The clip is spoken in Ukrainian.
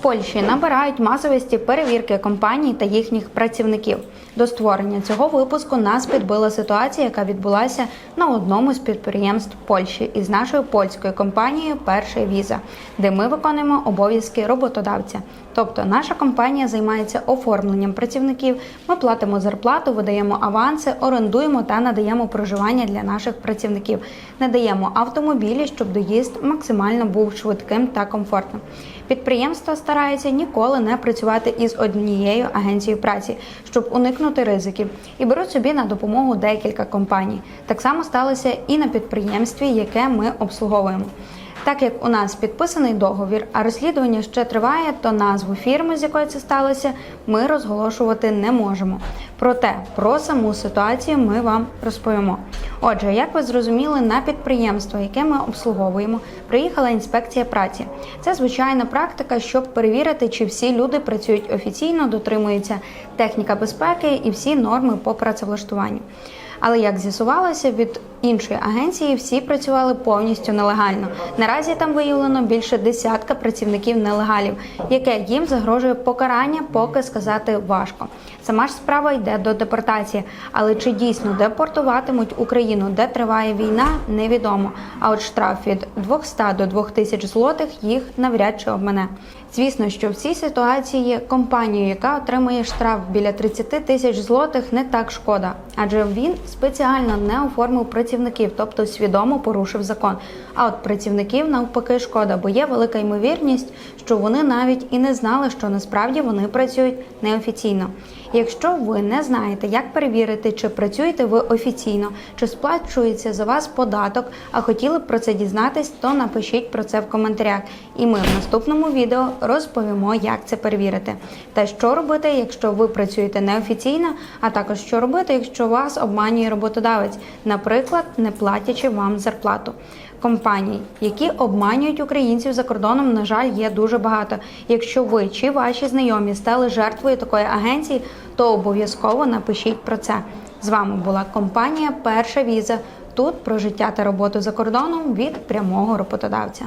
Польщі набирають масовості перевірки компаній та їхніх працівників. До створення цього випуску нас підбила ситуація, яка відбулася на одному з підприємств Польщі із нашою польською компанією Перша віза, де ми виконуємо обов'язки роботодавця. Тобто наша компанія займається оформленням працівників. Ми платимо зарплату, видаємо аванси, орендуємо та надаємо проживання для наших працівників. Надаємо автомобілі, щоб доїзд максимально був швидким та комфортним. Підприємства стараються ніколи не працювати із однією агенцією праці, щоб уникнути ризиків, і беруть собі на допомогу декілька компаній. Так само сталося і на підприємстві, яке ми обслуговуємо. Так як у нас підписаний договір, а розслідування ще триває, то назву фірми, з якої це сталося, ми розголошувати не можемо. Проте про саму ситуацію ми вам розповімо. Отже, як ви зрозуміли, на підприємство, яке ми обслуговуємо, приїхала інспекція праці. Це звичайна практика, щоб перевірити, чи всі люди працюють офіційно, дотримуються техніка безпеки і всі норми по працевлаштуванню. Але як з'ясувалося, від іншої агенції всі працювали повністю нелегально. Наразі там виявлено більше десятка працівників нелегалів, яке їм загрожує покарання, поки сказати важко. Сама ж справа йде до депортації, але чи дійсно депортуватимуть Україну, де триває війна, невідомо. А от штраф від 200 до 2000 злотих їх навряд чи обмане. Звісно, що в цій ситуації компанію, яка отримує штраф біля 30 тисяч злотих, не так шкода, адже він спеціально не оформив працівників, тобто свідомо порушив закон. А от працівників навпаки шкода, бо є велика ймовірність, що вони навіть і не знали, що насправді вони працюють неофіційно. Якщо ви не знаєте, як перевірити, чи працюєте ви офіційно, чи сплачується за вас податок, а хотіли б про це дізнатись, то напишіть про це в коментарях. І ми в наступному відео розповімо, як це перевірити. Та що робити, якщо ви працюєте неофіційно, а також що робити, якщо вас обманює роботодавець, наприклад, не платячи вам зарплату. Компаній, які обманюють українців за кордоном, на жаль, є дуже багато. Якщо ви чи ваші знайомі стали жертвою такої агенції, то обов'язково напишіть про це. З вами була компанія Перша віза. Тут про життя та роботу за кордоном від прямого роботодавця.